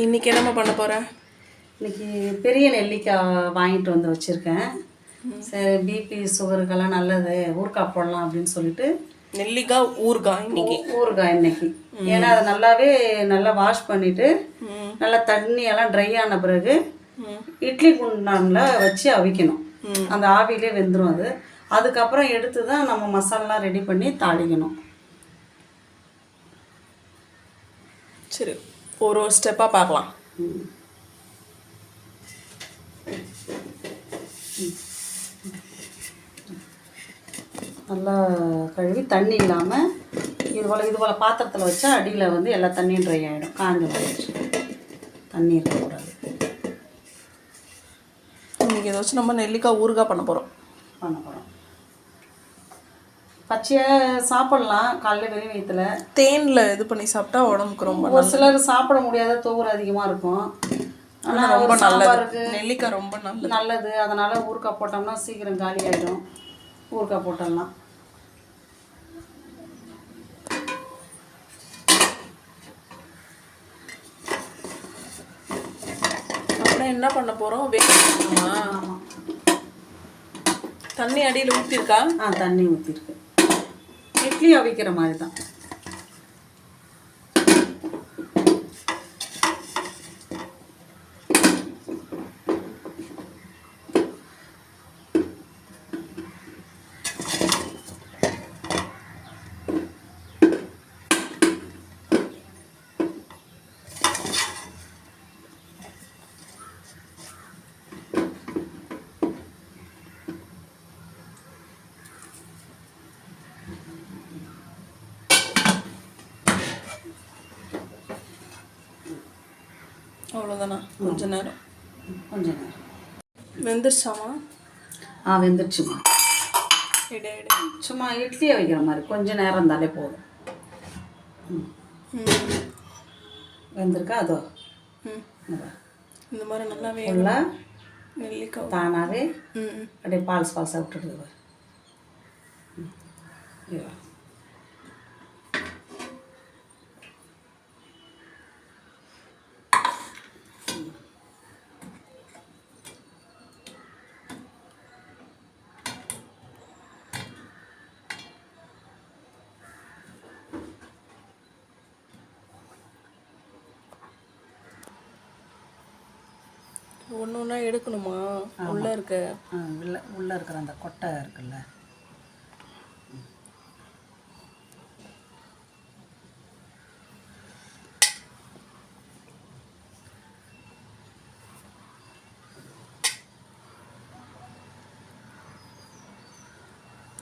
இன்னைக்கு என்னம்மா பண்ண போற? இன்னைக்கு பெரிய நெல்லிக்காய் வாங்கிட்டு வந்து வச்சுருக்கேன். சரி பிபி சுகருக்கெல்லாம் நல்லது. ஊறுகாய் போடலாம் அப்படின்னு சொல்லிட்டு. நெல்லிக்காய் ஊறுகாய் இன்னைக்கு. ஊறுகாய் இன்னைக்கு. ஏன்னா அதை நல்லாவே நல்லா வாஷ் பண்ணிட்டு நல்லா தண்ணி எல்லாம் ட்ரை ஆன பிறகு இட்லி குண்டானில் வச்சு அவிக்கணும். அந்த ஆவியிலே வெந்துடும் அது. அதுக்கப்புறம் எடுத்து தான் நம்ம மசாலாலாம் ரெடி பண்ணி தாளிக்கணும். சரி. ஒரு ஒரு ஸ்டெப்பாக பார்க்கலாம். நல்லா கழுவி தண்ணி இல்லாமல் இது போல் இது போல் பாத்திரத்தில் வச்சா அடியில் வந்து எல்லா தண்ணியும் ட்ரை ஆகிடும் காஞ்ச வச்சு தண்ணி இருக்கக்கூடாது. இன்னைக்கு ஏதாச்சும் நம்ம நெல்லிக்காய் ஊறுகாய் பண்ண போகிறோம் பண்ண போகிறோம் பச்சையாக சாப்பிடலாம் காலைல வெறும் வயிற்றுல தேனில் இது பண்ணி சாப்பிட்டா உடம்புக்கு ரொம்ப ஒரு சிலர் சாப்பிட முடியாத துவர் அதிகமாக இருக்கும். ஆனால் ரொம்ப நல்லது. நெல்லிக்காய் ரொம்ப நல்லது. நல்லது. அதனால் ஊறுகாய் போட்டோம்னா சீக்கிரம் காலி ஆகிடும் ஊறுகாய் போட்டுடலாம் அப்புறம் என்ன பண்ண போகிறோம் ஆமாம் தண்ணி அடியில் ஊற்றிருக்கா ஆ தண்ணி ஊற்றிருக்கு இட்லி அவிக்கிற மாதிரி தான். அவ்வளோதானா கொஞ்ச நேரம். கொஞ்ச நேரம். வெந்துருச்சாமா? ஆ வெந்துருச்சுமா. எடு எடு. சும்மா இட்லி அவிக்கிற மாதிரி கொஞ்ச நேரம் இருந்தாலே போதும். வெந்திருக்கா? அதோ. இந்த மாதிரி நல்லா வே ஃபுல்லாக நெல்லிக்காய். தானாகவே. அப்படியே பால்ஸ் பால்ஸாக விட்டுடுது ஒன்று ஒன்றா எடுக்கணுமா? உள்ளே இருக்க. ஆ, உள்ள உள்ளே இருக்கிற அந்த கொட்டை இருக்குல்ல.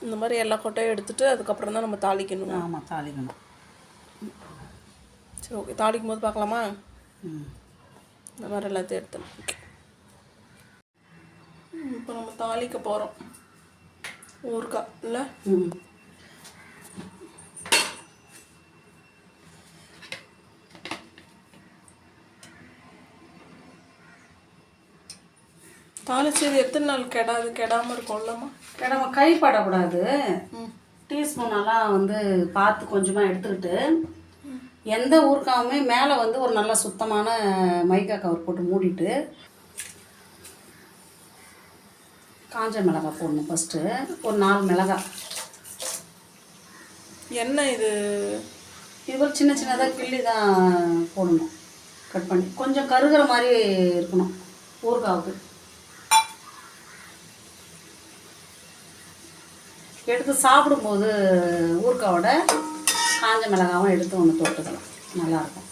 இந்த மாதிரி எல்லா கொட்டையும் எடுத்துட்டு அதுக்கப்புறம் தான் நம்ம தாளிக்கணும்? ஆமாம் தாளிக்கணும். சரி ஓகே தாளிக்கும் போது பார்க்கலாமா? ம். இந்த மாதிரி எல்லாத்தையும் எடுத்து இப்போ நம்ம தாளிக்க போகிறோம் ஊறுகாய் இல்லை? ம். தாளிச்சது எத்தனை நாள் கெடாது கெடாமல் இருக்கும்லம்மா நம்ம கைப்படக்கூடாது ம். டீஸ்பூனெல்லாம் வந்து பார்த்து கொஞ்சமாக எடுத்துக்கிட்டு எந்த ஊறுகாவுமே மேலே வந்து ஒரு நல்ல சுத்தமான மைக்கா கவர் போட்டு மூடிட்டு காஞ்ச மிளகாய் போடணும் ஃபஸ்ட்டு ஒரு நாலு மிளகாய் என்ன இது? இது ஒரு சின்ன சின்னதாக கிள்ளி தான் போடணும். கட் பண்ணி. கொஞ்சம் கருகிற மாதிரி இருக்கணும். ஊறுகாவுக்கு. எடுத்து சாப்பிடும்போது ஊறுகாவோட காஞ்ச மிளகாவும் எடுத்து ஒன்று தொட்டுக்கலாம். நல்லாயிருக்கும்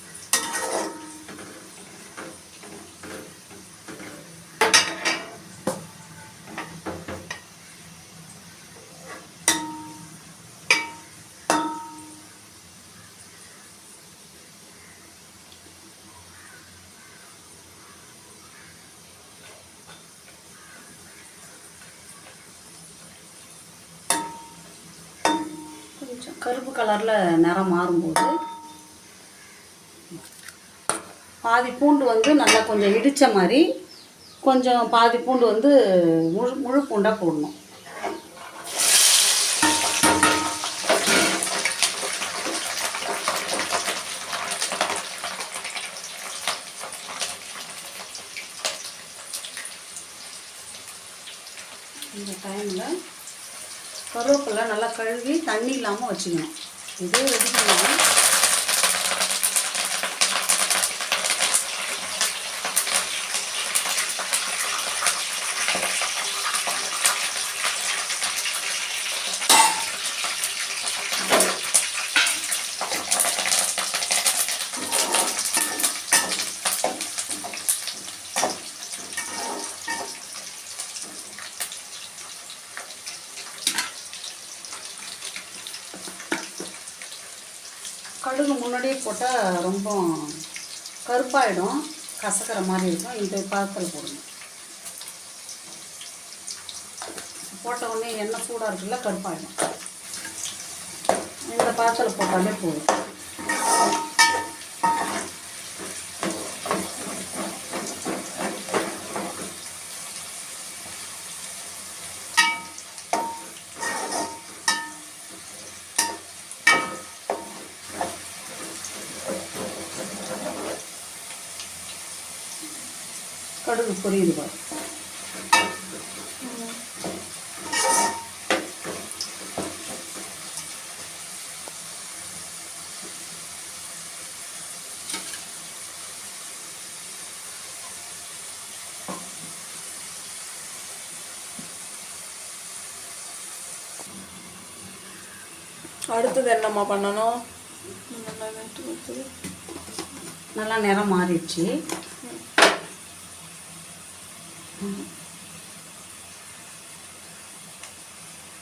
கொஞ்சம் கருப்பு கலரில் நிறம் மாறும்போது பாதி பூண்டு வந்து நல்லா கொஞ்சம் இடித்த மாதிரி கொஞ்சம் பாதி பூண்டு வந்து முழு முழு பூண்டாக போடணும். கருவேப்பிலை நல்லா கழுவி தண்ணி இல்லாமல் வச்சுக்கணும். இதே ரெடி ரொம்ப கருப்பாயிடும். கசக்கிற மாதிரி இருக்கும். இந்த பாத்திரத்தில் போடணும். போட்ட உடனே எண்ணெய் சூடாக இருக்குல்ல கருப்பாயிடும். இந்த பாத்திரத்தில் போட்டாலே போதும் கடுகு பொரியுது பாரு அடுத்தது என்னம்மா பண்ணணும்? நல்லா நிறம் மாறிடுச்சு.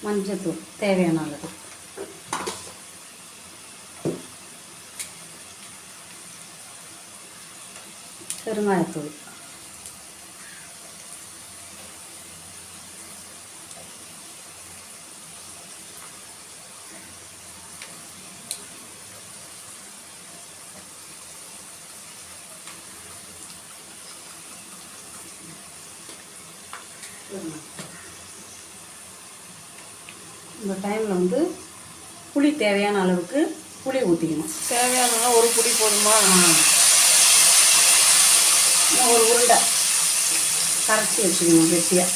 மஞ்சத்தூள் தேவையான அளவு பெருங்காயத்தூள் இந்த டைமில் வந்து புளி தேவையான அளவுக்கு புளி ஊற்றிக்கணும் தேவையானனா ஒரு புடி போதுமா? ஒரு உருண்டை கரைச்சி வச்சுக்கணும் கெட்டியாக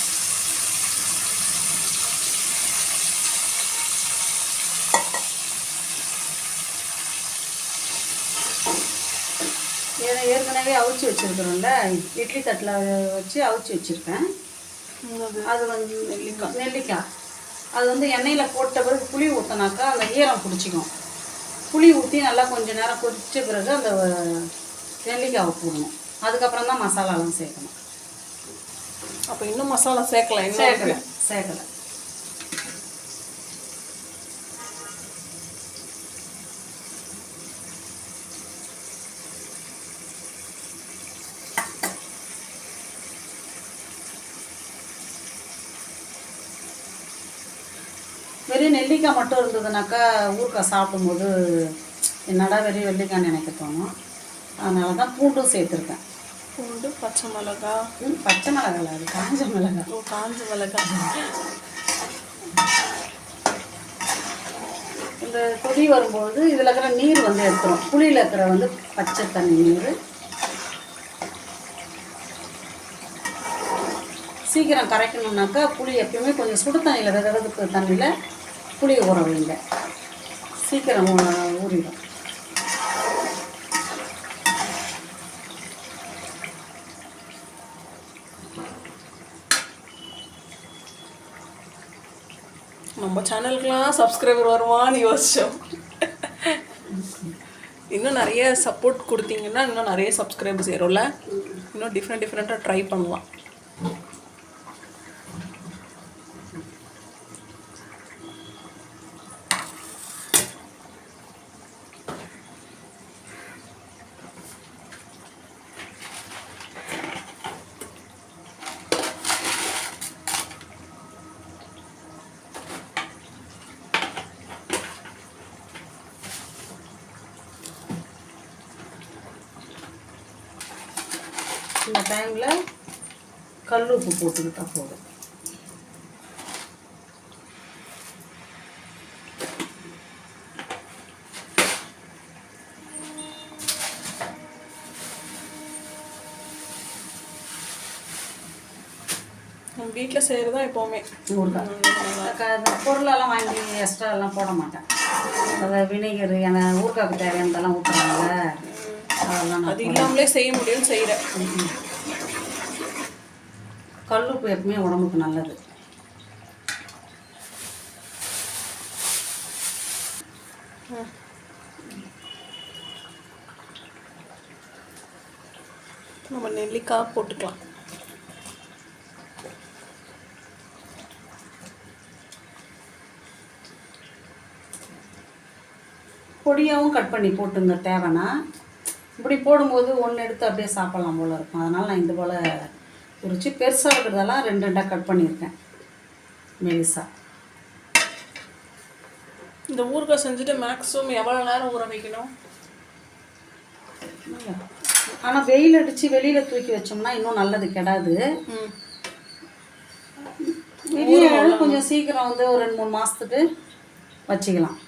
ஏன்னா ஏற்கனவே அவிச்சு வச்சுருக்குறோம்ல? இட்லி தட்டில் வச்சு அவிச்சு வச்சுருக்கேன்? அது வந்து நெல்லிக்காய் நெல்லிக்காய் அது வந்து எண்ணெயில் போட்ட பிறகு புளி ஊற்றினாக்கா அந்த ஈரம் பிடிச்சிக்கும். புளி ஊற்றி நல்லா கொஞ்ச நேரம் கொதிச்ச பிறகு அந்த நெல்லிக்காவை போடணும். அதுக்கப்புறம் தான் மசாலாலாம் சேர்க்கணும். அப்ப இன்னும் மசாலா சேர்க்கலாம் சேர்க்கலை. சேர்க்கலை. நெல்லிக்காய் மட்டும் இருந்ததுனாக்கா ஊறுகாய் சாப்பிடும்போது என்னடா வெறும் வெள்ளிக்காய் நினைக்க தோணும். அதனால தான் பூண்டும் சேர்த்துருக்கேன். பூண்டு பச்சை மிளகாய் ம், பச்சை மிளகாய் அது காஞ்ச மிளகாய் ஓ காஞ்ச மிளகாய் இந்த கொதி வரும்போது இதில் இருக்கிற நீர் வந்து எடுத்துரும். புளியில் இருக்கிற வந்து பச்சை தண்ணி நீர். சீக்கிரம் கரைக்கணுன்னாக்கா புளி எப்பயுமே கொஞ்சம் சுடு தண்ணியில் வெத வெதுப்பு தண்ணியில் புளி ஊற வைங்க. சீக்கிரம் ஊறிடும். நம்ம சேனலுக்குலாம் சப்ஸ்கிரைபர் வருவான்னு யோசிச்சோம். இன்னும் நிறைய சப்போர்ட் கொடுத்தீங்கன்னா இன்னும் நிறைய சப்ஸ்கிரைபர்ஸ் ஏறும்ல? இன்னும் டிஃப்ரெண்ட் டிஃப்ரெண்ட்டாக ட்ரை பண்ணலாம். இந்த டைமில் கல் உப்பு போட்டுக்கிட்டா போதும். வீட்டில் செய்கிறது தான் எப்போவுமே. ஊறுகாய். பொருளெல்லாம் வாங்கி எக்ஸ்ட்ரா எல்லாம் போட மாட்டேன். அந்த வினிகர் என ஊறுகாய்க்கு தேவையானதெல்லாம் நான் அது இல்லாமலே செய்ய முடியும்னு செய்கிறேன் கல்லுப்பு எப்பவுமே உடம்புக்கு நல்லது. நம்ம நெல்லிக்காய் போட்டுக்கலாம். பொடியாகவும் கட் பண்ணி போட்டுங்க தேவைன்னா. இப்படி போடும்போது ஒன்று எடுத்து அப்படியே சாப்பிட்லாம் போல் இருக்கும். அதனால் நான் இந்த போல் உரிச்சு பெருசாக இருக்கிறதெல்லாம் ரெண்டு ரெண்டாக கட் பண்ணியிருக்கேன். மெலிசா. இந்த ஊறுகாய் செஞ்சுட்டு மேக்ஸிமம் எவ்வளோ நேரம் ஊற வைக்கணும்? ஆனால் வெயில் அடித்து வெளியில் தூக்கி வச்சோம்னா இன்னும் நல்லது கெடாது. வெளியே கொஞ்சம் சீக்கிரம் வந்து ஒரு ரெண்டு மூணு மாதத்துக்கு வச்சுக்கலாம்.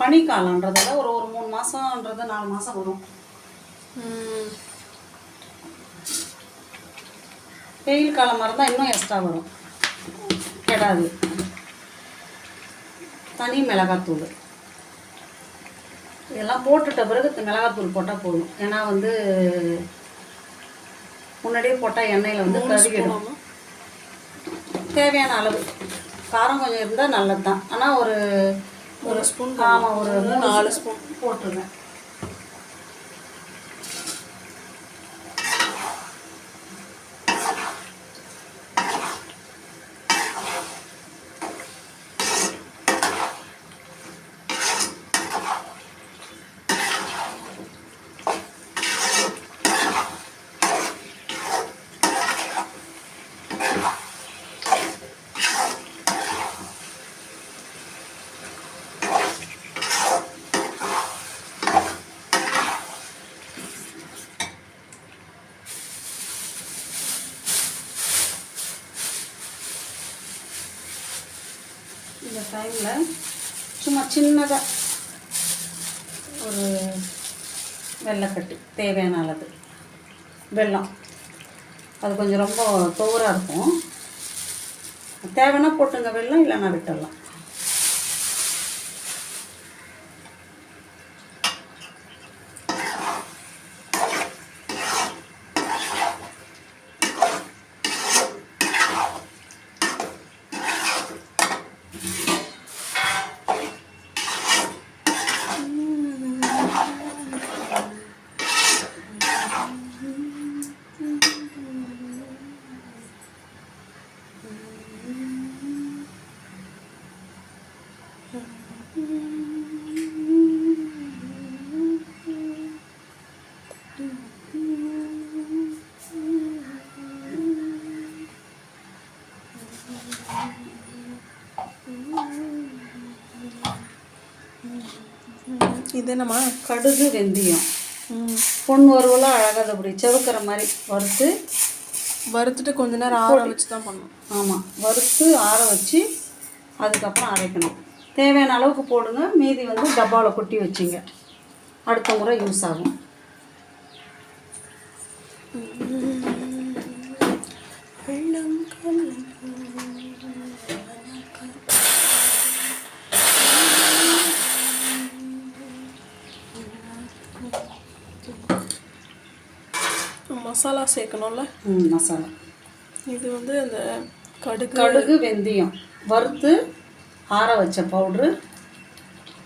பனிக்காலன்றதால ஒரு ஒரு மூணு மாதம்ன்றது நாலு மாதம் வரும். வெயில் காலமாக இருந்தால் இன்னும் எக்ஸ்ட்ரா வரும். கெடாது. தனி மிளகாத்தூள். இதெல்லாம் போட்டுட்ட பிறகு மிளகாத்தூள் போட்டால் போதும். ஏன்னா வந்து முன்னாடியே போட்டால் எண்ணெயில் வந்து கருகிடும். தேவையான அளவு. காரம் கொஞ்சம் இருந்தால் நல்லது தான் ஆனால் ஒரு ஒரு ஸ்பூன் ஆமாம் ஒரு நாலு ஸ்பூன் போட்டுருங்க இந்த டைமில் சும்மா சின்னதாக ஒரு வெள்ளைக்கட்டி தேவையான அளவு. வெல்லம் அது கொஞ்சம் ரொம்ப துவராக இருக்கும். தேவைன்னா போட்டுங்க வெல்லம் இல்லைன்னா விட்டுடலாம். இது என்னம்மா கடுகு வெந்தயம். ம் பொன் வறுவலாக அழகாக அப்படி செவக்கிற மாதிரி வறுத்து வறுத்துட்டு கொஞ்ச நேரம் ஆற வச்சு தான் பண்ணணும். ஆமாம் வறுத்து ஆற வச்சு அதுக்கப்புறம் அரைக்கணும். தேவையான அளவுக்கு போடுங்க. மீதி வந்து டப்பாவில் கொட்டி வச்சிங்க. அடுத்த முறை யூஸ் ஆகும். மசாலா சேர்க்கணும்ல? ம் மசாலா. இது வந்து அந்த கடுகு கடுகு வெந்தயம். வறுத்து ஆற வச்ச பவுட்ரு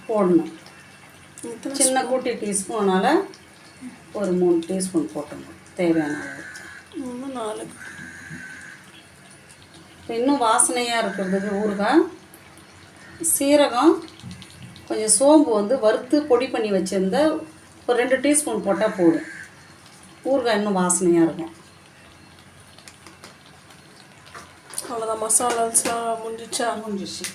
போடணும். சின்ன கூட்டி டீஸ்பூனால் ஒரு மூணு டீஸ்பூன் போட்டுங்க தேவையான மூணு நாலு. இன்னும் வாசனையாக இருக்கிறதுக்கு ஊறுகாய் சீரகம் கொஞ்சம் சோம்பு வந்து வறுத்து பொடி பண்ணி வச்சுருந்த ஒரு ரெண்டு டீஸ்பூன் போட்டால் போதும். ஊறுகாய் இன்னும் வாசனையாக இருக்கும். அவ்வளோதான் மசாலாஸ்லாம் முடிஞ்சிச்சா முடிஞ்சிச்சு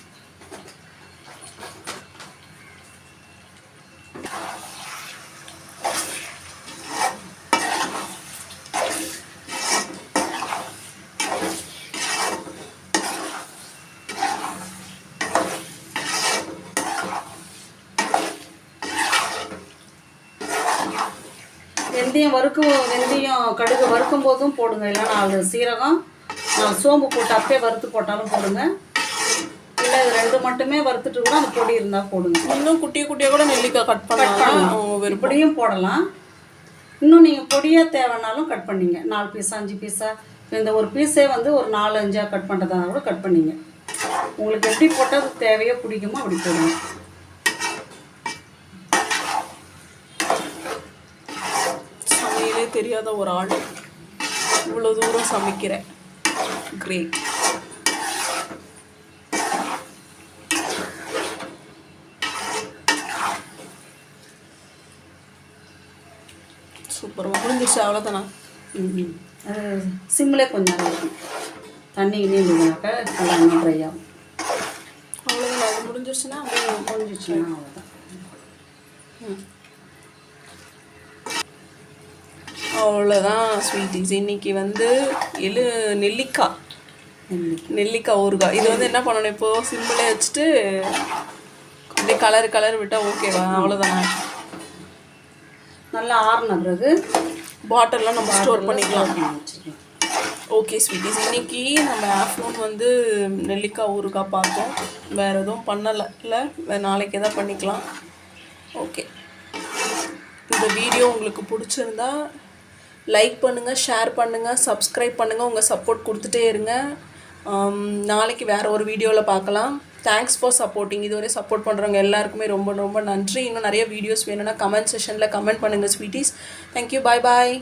வெந்தயம் வறுக்கும் வெந்தயம் கடுகு வறுக்கும் போதும் போடுங்க. இல்லை நாலு சீரகம் சோம்பு போட்டு அப்பயே வறுத்து போட்டாலும் போடுங்க. இல்லை இது ரெண்டு மட்டுமே வறுத்துட்டு கூட அந்த பொடி இருந்தால் போடுங்க. இன்னும் குட்டிய குட்டியாக கூட நெல்லிக்காய் கட் பண்ணலாம். இப்படியும் போடலாம். இன்னும் நீங்கள் பொடியாக தேவைன்னாலும் கட் பண்ணிங்க. நாலு பீஸா அஞ்சு பீஸா இந்த ஒரு பீஸே வந்து ஒரு நாலு அஞ்சாக கட் பண்ணுறதா கூட கட் பண்ணிங்க. உங்களுக்கு எப்படி போட்டால் தேவையோ பிடிக்குமோ அப்படி போடுங்க. தெரியாத ஒரு ஆள் இவ்வளோ தூரம் சமைக்கிறேன் கிரேட் சூப்பர் முடிஞ்சிருச்சு அவ்வளோதானா ம் சிம்மில் கொஞ்சம் தண்ணி நீந்துனாக்கா நல்லா ட்ரை ஆகும். அவ்வளோதான் அது முடிஞ்சிருச்சுன்னா அப்படியே கொஞ்சிச்சுன்னா அவ்வளோதான் அவ்வளோதான் ஸ்வீட்டிஸ் இன்னைக்கு வந்து எள்ளு நெல்லிக்காய். நெல்லிக்காய். ஊறுகாய். இது வந்து என்ன பண்ணணும் இப்போ? சிம்பிளே வச்சுட்டு அப்படியே கலர் கலர் விட்டால் ஓகேவா அவ்வளோதானா நல்லா ஆறின பிறகு. பாட்டில்லாம் நம்ம ஸ்டோர் பண்ணிக்கலாம். ஓகே ஸ்வீட்டிஸ் இன்னைக்கு நம்ம ஆஃப்டர்நூன் வந்து நெல்லிக்காய் ஊறுகாய் பார்த்தோம். வேறு எதுவும் பண்ணலை. இல்லை வேறு நாளைக்கு எதாவது பண்ணிக்கலாம். ஓகே இந்த வீடியோ உங்களுக்கு பிடிச்சிருந்தா லைக் பண்ணுங்கள் ஷேர் பண்ணுங்கள் சப்ஸ்கிரைப் பண்ணுங்கள் உங்கள் சப்போர்ட் கொடுத்துட்டே இருங்க. Um, நாளைக்கு வேறு ஒரு வீடியோவில் பார்க்கலாம். தேங்க்ஸ் ஃபார் சப்போர்ட்டிங் இதுவரை சப்போர்ட் பண்ணுறவங்க எல்லாருக்குமே ரொம்ப ரொம்ப நன்றி. இன்னும் நிறைய வீடியோஸ் வேணும்னா கமெண்ட் செஷனில் கமெண்ட் பண்ணுங்கள் ஸ்வீட்டிஸ் தேங்க்யூ பாய் பாய்